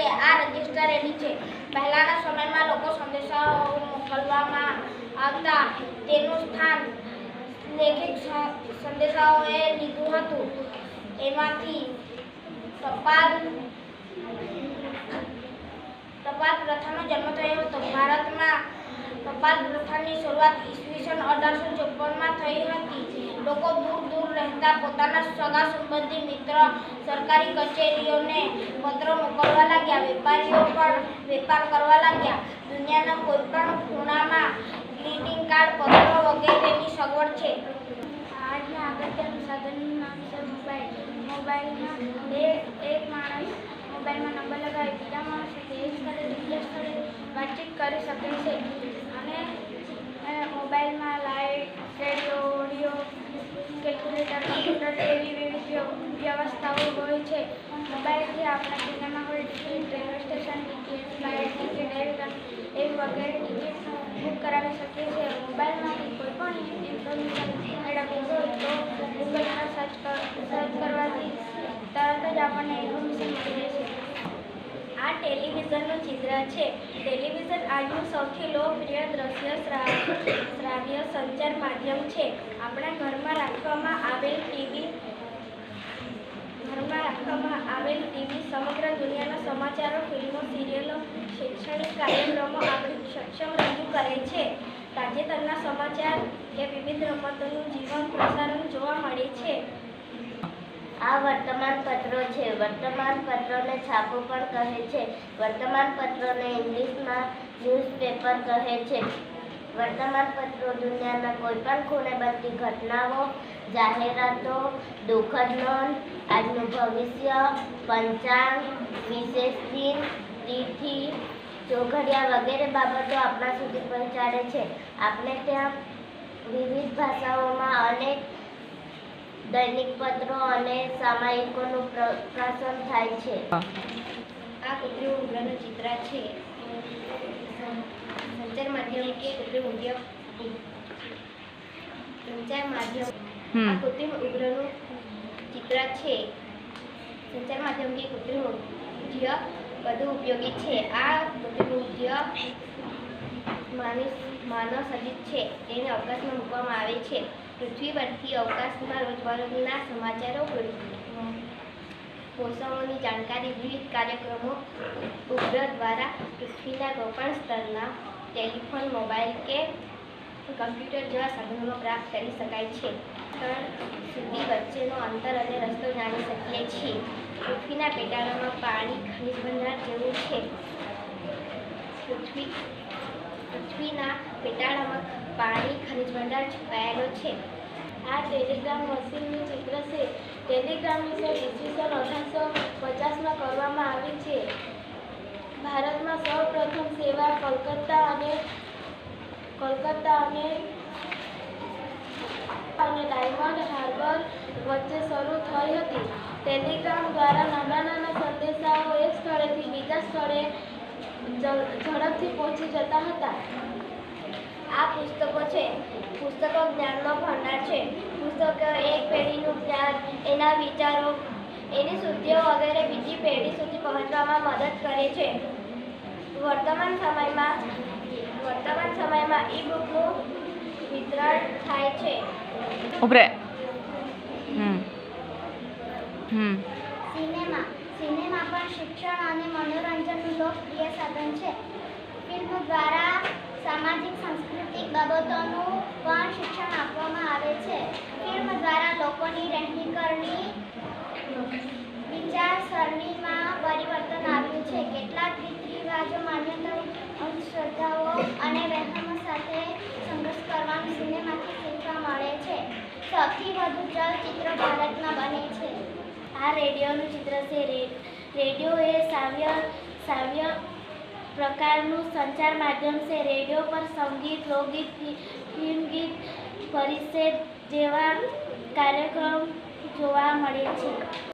છે, આ રજિસ્ટર એની છે પહેલાંના સમયમાં લોકો સંદેશાઓ મોકલવામાં આવતા તેનું સ્થાન લેખિત સંદેશાઓએ લીધું હતું. એમાંથી ટપાલ ટપાલ પ્રથાનો જન્મ થયો હતો. ભારતમાં ટપાલ પ્રથાની શરૂઆત ઈસવીસન અઢારસો ચોપનમાં થઈ હતી. લોકો દૂર દૂર રહેતા પોતાના સગા સંબંધી મિત્ર, સરકારી કચેરીઓને પત્રો મોકલવા લાગ્યા, વેપારીઓ પણ વેપાર કરવા લાગ્યા. દુનિયાના કોઈ પણ ખૂણામાં ગ્રીટિંગ કાર્ડ, પત્રો વગેરેની સગવડ છે. આજના અગત્યનું સાધનનું નામ છે મોબાઈલ. મોબાઈલમાં બે, એક માણસ મોબાઈલમાં નંબર લગાવી બીજા માણસ એક સ્થળે બીજા સ્થળે વાતચીત કરી શકે છે. અને મોબાઈલમાં લાઇટ હોય છે. મોબાઈલથી આપણે cinema hall ticket railway station, ticket, flight ticket એવી એવી વગેરે ટિકિટ બુક કરાવી શકીએ છીએ. મોબાઈલમાંથી કોઈ પણ ઇન્ફોર્મેશન મેળવવી હોય તો ગૂગલ પર સર્ચ સર્ચ કરવાથી તરત જ આપણને ઇન્ફોર્મેશન મળી જશે આ ટેલિવિઝનનું ચિત્ર છે. ટેલિવિઝન આજનું સૌથી લોકપ્રિય દ્રશ્ય શ્રા- શ્રાવ્ય સંચાર માધ્યમ છે. આપણા ઘરમાં રાખવામાં આવેલ ટીવી ઘરમાં રાખવામાં આવેલ ટીવી સમગ્ર દુનિયાના સમાચારો, ફિલ્મો, સિરિયલો, શૈક્ષણિક કાર્યક્રમો આપણે સક્ષમ રજૂ કરે છે. તાજેતરના સમાચાર કે વિવિધ રમતોનું જીવન પ્રસારણ જોવા મળે છે. આ વર્તમાન પત્રો છે. વર્તમાન પત્રોને છાપો પણ કહે છે. વર્તમાન પત્રોને ઇંગ્લિશમાં ન્યૂઝપેપર કહે છે. વર્તમાન પત્રો દુનિયાના કોઈ પણ ખૂણે બનતી ઘટનાઓ, જાહેરાતો, દુઃખદ નોંધ, આજનું ભવિષ્ય, પંચાંગ, વિશેષ દિન, તિથિ, ચોઘડિયા વગેરે બાબતો આપણા સુધી પહોંચાડે છે. આપણે ત્યાં વિવિધ ભાષાઓમાં અનેક દૈનિક પત્રો અને સામાયિકોનું પ્રકાશન થાય છે. આ કૃત્રિમ ઉગ્રનું ચિત્ર છે. માધ્યમ કે કૃત્રિમ ઉદ્યોગ સંચાર માધ્યમ. આ કૃત્રિમ ઉગ્રનું ચિત્ર છે. સંચાર માધ્યમ કે કૃત્રિમ ઉદ્યોગ વધુ ઉપયોગી છે. આ કૃત્રિમ ઉદ્યોગ માનવ માનવ સર્જિત છે. તેને અવકાશમાં મૂકવામાં આવે છે. પૃથ્વી પરથી અવકાશમાં રોજબરોજના સમાચારો પોષણોની જાણકારી વિવિધ કાર્યક્રમો ઉપગ્રહ દ્વારા પૃથ્વીના કોઈપણ સ્તરના ટેલિફોન, મોબાઈલ કે કમ્પ્યુટર જેવા સાધનોમાં પ્રાપ્ત કરી શકાય છે. પણ સુધી વચ્ચેનો અંતર અને રસ્તો જાણી શકીએ છીએ. પૃથ્વીના પેટાળામાં પાણી, ખનિજ ભંડાર જેવું છે. પૃથ્વી, પૃથ્વીના પેટાળામાં પાણી, ખનિજ ભંડાર છુપાયેલો છે. આ ટેલિગ્રામ મશીનનું ચિત્ર છે. ટેલિગ્રામ વિશે ઈસવીસન અઢારસો પચાસમાં કરવામાં આવી છે. પ્રથમ સેવા કોલકાતા અને કોલકાતા અને અને ડાયમંડ હાર્બર વચ્ચે શરૂ થઈ હતી. ટેલિગ્રામ દ્વારા નાના નાના સંદેશાઓ એક સ્થળેથી બીજા સ્થળે ઝડપથી પહોંચી જતા હતા. આ પુસ્તકો છે. પુસ્તકો જ્ઞાનનો ભંડાર છે. પુસ્તકો એક પેઢીનું જ્ઞાન, એના વિચારો, એની શુદ્ધિઓ વગેરે બીજી પેઢી સુધી પહોંચવામાં મદદ કરે છે. વર્તમાન સમયમાં વર્તમાન સમયમાં ઈ બુકનું વિતરણ થાય છે. ઉપરે. હમ. હમ. સિનેમા. સિનેમા પણ શિક્ષણ અને મનોરંજનનું લોકપ્રિય સાધન છે. ફિલ્મ દ્વારા સામાજિક સાંસ્કૃતિક બાબતોનું પણ શિક્ષણ આપવામાં આવે છે. ફિલ્મ દ્વારા લોકોની રહેણીકરણી વિચારસરણીમાં અને વહેમો સાથે સંઘર્ષ કરવાનું સિનેમાથી શીખવા મળે છે. સૌથી વધુ ચલચિત્ર ભારતમાં બને છે. આ રેડિયોનું ચિત્ર છે રેડિયો એ સાવ્ય સાવ્ય પ્રકારનું સંચાર માધ્યમ છે. રેડિયો પર સંગીત, લોકગીત ફિલ્મ ગીત પરિષદ જેવા કાર્યક્રમ જોવા મળે છે.